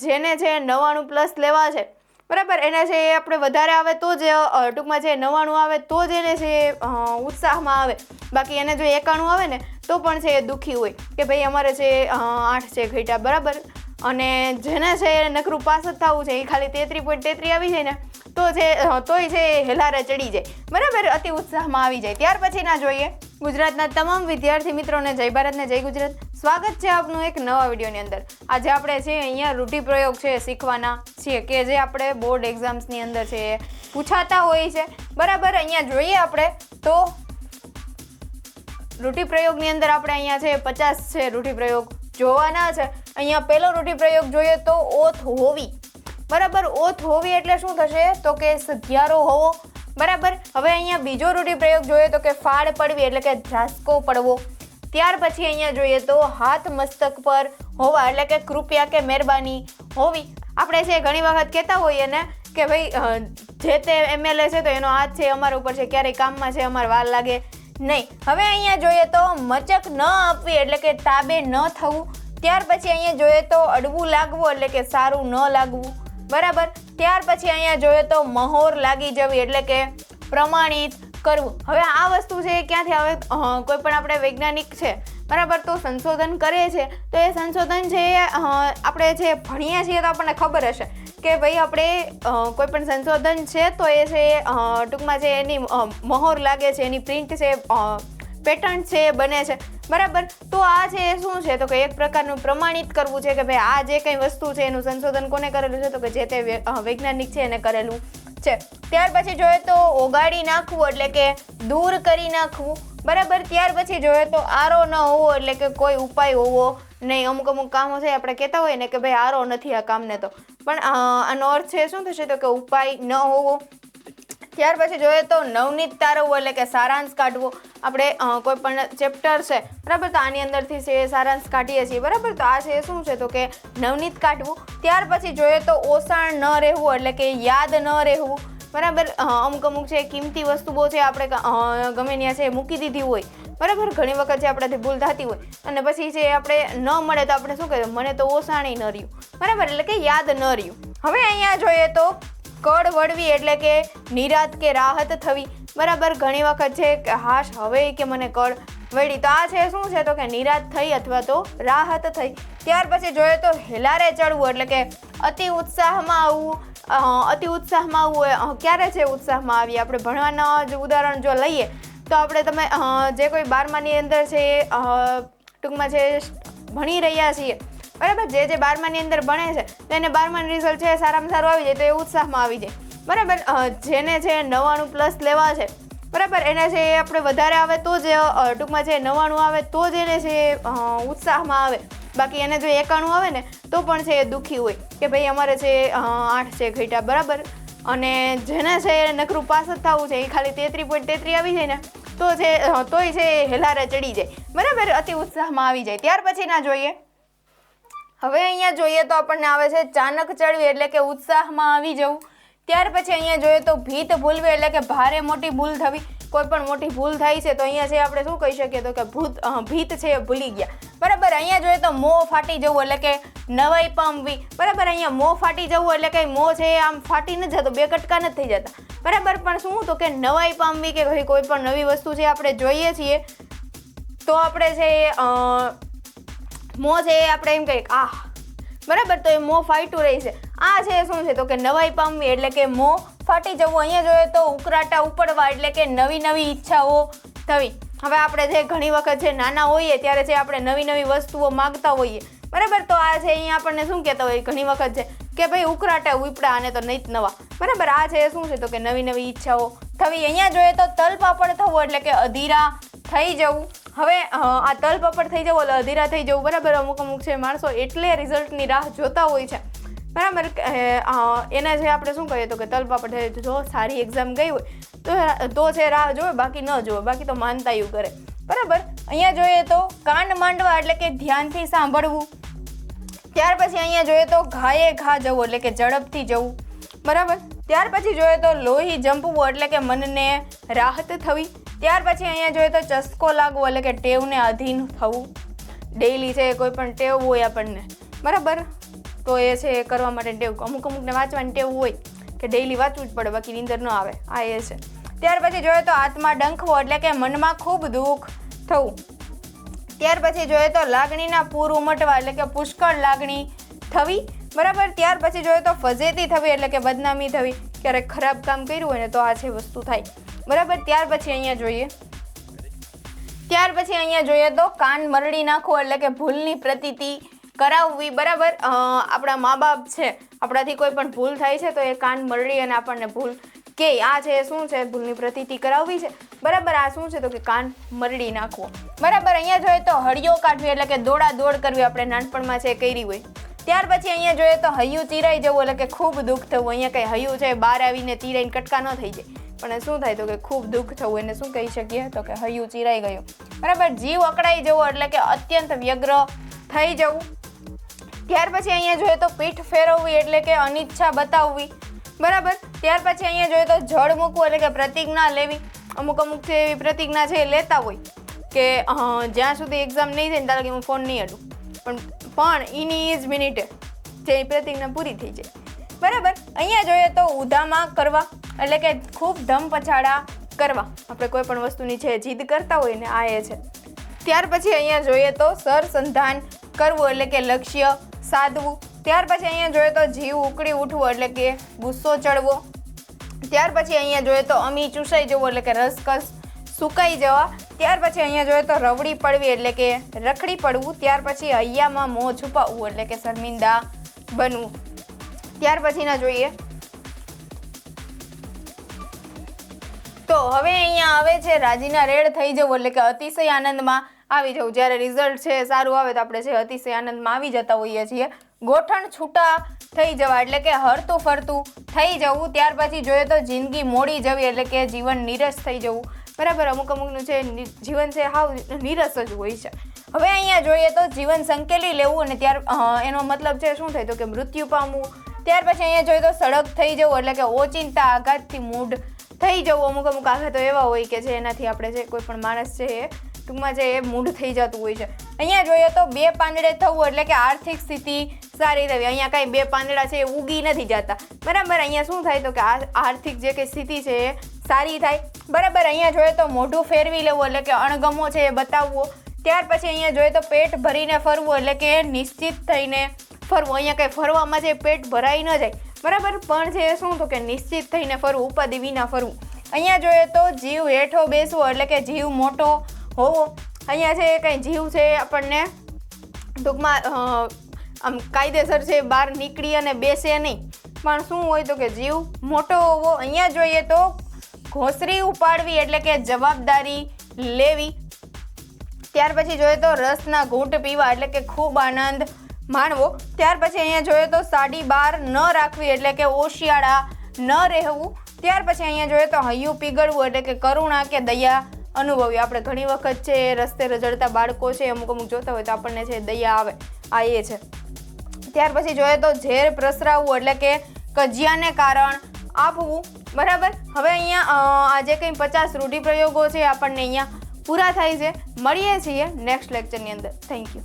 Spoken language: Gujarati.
જેને છે નવ્વાણું પ્લસ લેવા છે. બરાબર? એને છે એ આપણે વધારે આવે તો જ ટૂંકમાં છે નવ્વાણું આવે તો જ એને છે ઉત્સાહમાં આવે. બાકી એને જો એકાણું આવે ને, તો પણ છે એ દુઃખી હોય કે ભાઈ અમારે છે આઠ છે ઘટ્યા. બરાબર? અને જેને છે નકરું પાસ જ થવું છે, એ ખાલી તેત્રી પોઈન્ટ તેત્રી આવી જાય ને, તો જે તોય છે હેલારે ચડી જાય. બરાબર? અતિ ઉત્સાહમાં આવી જાય. ત્યાર પછી ના જોઈએ. ગુજરાતના તમામ વિદ્યાર્થી મિત્રોને જય ભારત ને જય ગુજરાત. સ્વાગત છે આપનું એક નવા વિડીયોની અંદર. આજે આપણે છે અહીંયા રૂઢિપ્રયોગ છે શીખવાના છીએ કે જે આપણે બોર્ડ એક્ઝામ્સની અંદર છે પૂછાતા હોય છે. બરાબર? અહીંયા જોઈએ આપણે. તો રૂઢિપ્રયોગની અંદર આપણે અહીંયા છે પચાસ છે રૂઢિપ્રયોગ જોવાના છે. અહીંયા પહેલો રૂઢિપ્રયોગ જોઈએ તો ઓથ હોવી. બરાબર, ઓથ હોવી એટલે શું થશે? તો કે સધિયારો હોવો. બરાબર, હવે અહીંયા બીજો રૂઢિપ્રયોગ જોઈએ તો કે ફાળ પડવી એટલે કે ઝાસકો પડવો. ત્યાર પછી અહીંયા જોઈએ તો હાથ મસ્તક પર હોવા એટલે કે કૃપયા કે મહેરબાની હોવી. આપણે છે ઘણી વખત કહેતા હોઈએ ને કે ભાઈ જે તે એમએલએ છે તો એનો હાથ છે અમારા ઉપર છે, ક્યારેય કામમાં છે, અમારે વાર લાગે નહીં. હવે અહીંયા જોઈએ તો મચક ન આપવી એટલે કે તાબે ન થવું. ત્યાર પછી અહીંયા જોઈએ તો અડવું લાગવું એટલે કે સારું ન લાગવું. બરાબર? ત્યાર પછી અહીંયા જોઈએ તો મહોર લાગી જવી એટલે કે પ્રમાણિત કરવું. હવે આ વસ્તુ છે ક્યાંથી અ, કોઈ પણ આપણે વૈજ્ઞાનિક છે બરાબર? તો સંશોધન કરે છે. તો એ સંશોધન છે આપણે જે ભણીએ છીએ તો આપણને ખબર હશે કે ભાઈ આપણે કોઈ પણ સંશોધન છે તો એ છે ટૂંકમાં જે એની મહોર લાગે છે એની પ્રિન્ટ છે પેટર્ન છે એ બને છે. બરાબર? તો આ છે એ શું છે? તો કે એક પ્રકારનું પ્રમાણિત કરવું છે કે ભાઈ આ જે કંઈ વસ્તુ છે એનું સંશોધન કોને કરેલું છે? તો કે જે તે વૈજ્ઞાનિક છે એને કરેલું છે. ત્યાર પછી જોઈએ તો ઓગાળી નાખવું એટલે કે દૂર કરી નાખવું. બરાબર? ત્યાર પછી જોઈએ તો આરો ન હોવો એટલે કે કોઈ ઉપાય હોવો નહીં. અમુક અમુક કામો છે આપણે કહેતા હોય ને કે ભાઈ આરો નથી આ કામને તો. પણ આનો અર્થ છે શું થશે? તો કે ઉપાય ન હોવો. ત્યાર પછી જોઈએ તો નવનીત તારવવું એટલે કે સારાંશ કાઢવો. આપણે કોઈ પણ ચેપ્ટર છે, બરાબર? તો આની અંદરથી છે સારાંશ કાઢીએ છીએ, બરાબર? તો આ છે શું છે? તો કે નવનીત કાઢવું. ત્યાર પછી જોઈએ તો ઓસાણ ન રહેવું એટલે કે યાદ ન રહેવું, બરાબર? અમુક અમુક છે કિંમતી વસ્તુઓ છે આપણે ગમે ત્યાં છે મૂકી દીધી હોય, બરાબર? ઘણી વખત જે આપણાથી ભૂલ થતી હોય. અને પછી જે આપણે ન મળે તો આપણે શું કહેવાય મને તો ઓસાણી ન રહ્યું, બરાબર? એટલે કે યાદ ન રહ્યું. હવે અહીંયા જોઈએ તો કળ વળવી એટલે કે નિરાત કે રાહત થવી. બરાબર, ઘણી વખત છે કે હાશ હવે કે મને કળ વળી. તો આ છે શું છે? તો કે નિરાત થઈ અથવા તો રાહત થઈ. ત્યાર પછી જોઈએ તો હેલારે ચડવું એટલે કે અતિ ઉત્સાહમાં આવવું. અતિ ઉત્સાહમાં આવવું ક્યારે છે ઉત્સાહમાં આવીએ આપણે ભણવાના જ ઉદાહરણ જો લઈએ, તો આપણે તમે જે કોઈ બારમાની અંદર છે ટૂંકમાં છે, ભણી રહ્યા છીએ. બરાબર? જે જે બારમાની અંદર ભણે છે, તો એને બારમાનું રિઝલ્ટ છે સારામાં સારું આવી જાય, તો એ ઉત્સાહમાં આવી જાય. બરાબર? જેને જે નવ્વાણું પ્લસ લેવા છે, બરાબર? એને એ આપણે વધારે આવે તો જ ટૂંકમાં જે નવ્વાણું આવે તો જ એને છે ઉત્સાહમાં આવે. બાકી એને જો એકાણું આવે ને, તો પણ છે એ દુઃખી હોય કે ભાઈ અમારે છે આઠ છે ઘટ્યા, બરાબર? અને જેને છે નકરું પાસ જ થવું છે, એ ખાલી તેત્રી પોઈન્ટ તેત્રી આવી જાય ને, તો છે તોય છે હેલારે ચડી જાય. બરાબર? અતિ ઉત્સાહમાં આવી જાય. ત્યાર પછી ના જોઈએ. હવે અહીંયા જોઈએ તો આપણને આવે છે ચાનક ચડવી એટલે કે ઉત્સાહમાં આવી જવું. ત્યાર પછી અહીંયા જોઈએ તો ભીત ભૂલવી એટલે કે ભારે મોટી ભૂલ થવી. કોઈ પણ મોટી ભૂલ થાય છે તો અહીંયા છે આપણે શું કહી શકીએ તો કે ભૂત ભીત છે એ ભૂલી ગયા. બરાબર, અહીંયા જોઈએ તો મોં ફાટી જવું એટલે કે નવાઈ પામવી. બરાબર, અહીંયા મોં ફાટી જવું એટલે કે મોં છે એ આમ ફાટી ન જતો, બે કટકા નથી થઈ જતા. બરાબર, પણ શું તો કે નવાઈ પામવી કે ભાઈ કોઈ પણ નવી વસ્તુ છે આપણે જોઈએ છીએ, તો આપણે છે મોં છે એ આપણે એમ કહીએ આહ, બરાબર, તો એ મોં ફાટ્યું રહી છે. આ છે શું છે? તો કે નવાઈ પામવી એટલે કે મોં ફાટી જવું. અહીંયા જોઈએ તો ઉકરાટા ઉપડવા એટલે કે નવી નવી ઈચ્છાઓ થવી. હવે આપણે જે ઘણી વખત જે નાના હોઈએ ત્યારે જે આપણે નવી નવી વસ્તુઓ માગતા હોઈએ, બરાબર, તો આ છે અહીંયા આપણને શું કહેતા હોય? ઘણી વખત છે કે ભાઈ ઉકરાટા ઉપડા અને તો નહીં નવા. બરાબર, આ છે શું છે? તો કે નવી નવી ઈચ્છાઓ થવી. અહીંયા જોઈએ તો તલપાપડ થવું એટલે કે અધીરા થઈ જવું. હવે આ તલપાપડ થઈ જવું અધીરા થઈ જવું, બરાબર, અમુક અમુક છે માણસો એટલે રિઝલ્ટની રાહ જોતા હોય છે. બરાબર એને જે આપણે શું કહીએ તો કે તલપાપડ થઈ જો સારી એક્ઝામ ગઈ હોય, તો તો છે રાહ જોવે, બાકી ન જોવે, બાકી તો માનતાયું કરે. બરાબર, અહીંયા જોઈએ તો કાંડ માંડવા એટલે કે ધ્યાનથી સાંભળવું. ત્યાર પછી અહીંયા જોઈએ તો ઘાયે ઘા જવું એટલે કે ઝડપથી જવું. બરાબર, ત્યાર પછી જોઈએ તો લોહી જંપવું એટલે કે મનને રાહત થવી. ત્યાર પછી અહીંયા જોઈએ તો ચસ્કો લાગવો એટલે કે ટેવને અધીન થવું. ડેઈલી છે કોઈ પણ ટેવ હોય આપણને. બરાબર? તો એ છે એ કરવા માટે ટેવ. અમુક અમુકને વાંચવાની ટેવ હોય કે ડેઈલી વાંચવું જ પડે, બાકી નીંદર ન આવે. આ એ છે. ત્યાર પછી જોઈએ તો આત્મા ડંખવો એટલે કે મનમાં ખૂબ દુઃખ થવું. ત્યાર પછી જોઈએ તો લાગણીના પૂર ઉમટવા એટલે કે પુષ્કળ લાગણી થવી. બરાબર? ત્યાર પછી જોઈએ તો ફજેતી થવી એટલે કે બદનામી થવી. ક્યારેક ખરાબ કામ કર્યું હોય ને તો આ છે વસ્તુ થાય. બરાબર, ત્યાર પછી અહીંયા જોઈએ. ત્યાર પછી અહીંયા જોઈએ તો કાન મરડી નાખવો એટલે કે ભૂલની પ્રતીતિ કરાવવી, બરાબર? આપણા મા બાપ છે, આપણાથી કોઈ પણ ભૂલ થાય છે તો એ કાન મરડી અને આપણને ભૂલ કે આ છે, શું છે, ભૂલની પ્રતીતિ કરાવવી છે. બરાબર, આ શું છે તો કે કાન મરડી નાખવો બરાબર, અહીંયા જોઈએ તો હળિયો કાઢવી એટલે કે દોડા દોડ કરવી આપણે નાનપણમાં છે કરી હોય. ત્યાર પછી અહીંયા જોઈએ તો હૈયું ચીરાઈ જવું એટલે કે ખૂબ દુઃખ થવું. અહીંયા કંઈ હૈયું છે, બહાર આવીને તીરાઈને કટકા ન થઈ જાય. પણ શું થાય તો કે ખૂબ દુઃખ થવું એને શું કહી શકીએ? તો કે હૈયું ચીરાઈ ગયું. બરાબર? જીવ અકળાઈ જવો એટલે કે અત્યંત વ્યગ્ર થઈ જવું. ત્યાર પછી અહીંયા જોઈએ તો પીઠ ફેરવવી એટલે કે અનિચ્છા બતાવવી. બરાબર? ત્યાર પછી અહીંયા જોઈએ તો જળ મૂકવું એટલે કે પ્રતિજ્ઞા લેવી. અમુક અમુક જે એવી પ્રતિજ્ઞા છે એ લેતા હોય કે જ્યાં સુધી એક્ઝામ નહીં થાય ને ત્યાં લગી હું ફોન નહીં અડું. પણ પણ ઇન ઇઝ મિનિટે જે પ્રતિજ્ઞા પૂરી થઈ જાય. બરાબર. અહીંયા જોઈએ તો ઉધામાં કરવા, એટલે કે ખૂબ ધમ પછાડા કરવા. આપણે કોઈ પણ વસ્તુની છે જીદ કરતા હોય ને આ એ છે. ત્યાર પછી અહીંયા જોઈએ તો સરસંધાન કરવું, એટલે કે લક્ષ્ય સાધવું. ત્યાર પછી અહીંયા જોઈએ તો જીવ ઉકળી ઉઠવું, એટલે કે ગુસ્સો ચડવો. ત્યાર પછી અહીંયા જોઈએ તો અમી ચૂસાઈ જવું, એટલે કે રસકસ સુકાઈ જવા. ત્યાર પછી અહીંયા જોઈએ તો રવડી પડવી, એટલે કે રખડી પડવું. ત્યાર પછી હૈયામાં મોં છુપાવવું, એટલે કે શર્મિંદા બનવું. ત્યાર પછીના જોઈએ. તો હવે અહીંયા આવે છે રાજીના રેડ થઈ જવું, એટલે કે અતિશય આનંદમાં આવી જવું. જ્યારે રિઝલ્ટ છે સારું આવે તો આપણે છે અતિશય આનંદમાં આવી જતા હોઈએ છીએ. ગોઠણ છૂટા થઈ જવા, એટલે કે હરતું ફરતું થઈ જવું. ત્યાર પછી જોઈએ તો જિંદગી મોડી જવી, એટલે કે જીવન નીરસ થઈ જવું. બરાબર, અમુક અમુકનું છે જીવન છે હાવ નીરસ જ હોય છે. હવે અહીંયા જોઈએ તો જીવન સંકેલી લેવું અને ત્યાર એનો મતલબ છે શું થાય તો કે મૃત્યુ પામવું ત્યાર પછી અહીંયા જોઈએ તો સડક થઈ જવું, એટલે કે ઓચિંતા, આઘાતથી મૂઢ થઈ જવું. અમુક અમુક આઘાતો એવા હોય કે જે એનાથી આપણે જે કોઈ પણ માણસ છે એ ટૂંકમાં જે એ મૂઢ થઈ જતું હોય છે. અહીંયા જોઈએ તો બે પાંદડે થવું એટલે કે આર્થિક સ્થિતિ સારી રહેવી. અહીંયા કાંઈ બે પાંદડા છે એ ઉગી નથી જતા. બરાબર, અહીંયા શું થાય તો કે આર્થિક જે કંઈ સ્થિતિ છે એ સારી થાય. બરાબર, અહીંયા જોઈએ તો મોઢું ફેરવી લેવું એટલે કે અણગમો છે એ બતાવવો. ત્યાર પછી અહીંયા જોઈએ તો પેટ ભરીને ફરવું એટલે કે નિશ્ચિત થઈને ફરવું, અહીંયા કંઈ ફરવામાં જે પેટ ભરાઈ ન જાય. બરાબર? પણ છે શું તો કે નિશ્ચિત થઈને ફરવું, ઉપાધિ વિના ફરવું. અહીંયા જોઈએ તો જીવ હેઠો બેસવો એટલે કે જીવ મોટો હોવો. અહીંયા છે કંઈ જીવ છે આપણને ટૂંકમાં આમ કાયદેસર છે, બહાર નીકળી અને બેસે નહીં. પણ શું હોય તો કે જીવ મોટો હોવો. અહીંયા જોઈએ તો ઘોસરી ઉપાડવી એટલે કે જવાબદારી લેવી. ત્યાર પછી જોઈએ તો રસના ઘૂંટ પીવા એટલે કે ખૂબ આનંદ માણવો. ત્યાર પછી અહીંયા જોઈએ તો સાડી બાર ન રાખવી એટલે કે ઓશિયાળા ન રહેવું. ત્યાર પછી અહીંયા જોઈએ તો હૈયું પીગળવું એટલે કે કરુણા કે દયા અનુભવી. આપણે ઘણી વખત છે રસ્તે રજડતા બાળકો છે, અમુક અમુક જોતા હોય તો આપણને છે દયા આવે. આ એ છે. ત્યાર પછી જોઈએ તો ઝેર પ્રસરાવવું એટલે કે કજિયાને કારણ આપવું. બરાબર? હવે અહીંયા આ જે કંઈ પચાસ રૂઢિપ્રયોગો છે આપણને અહીંયા પૂરા થાય છે. મળીએ છીએ નેક્સ્ટ લેક્ચરની અંદર. Thank you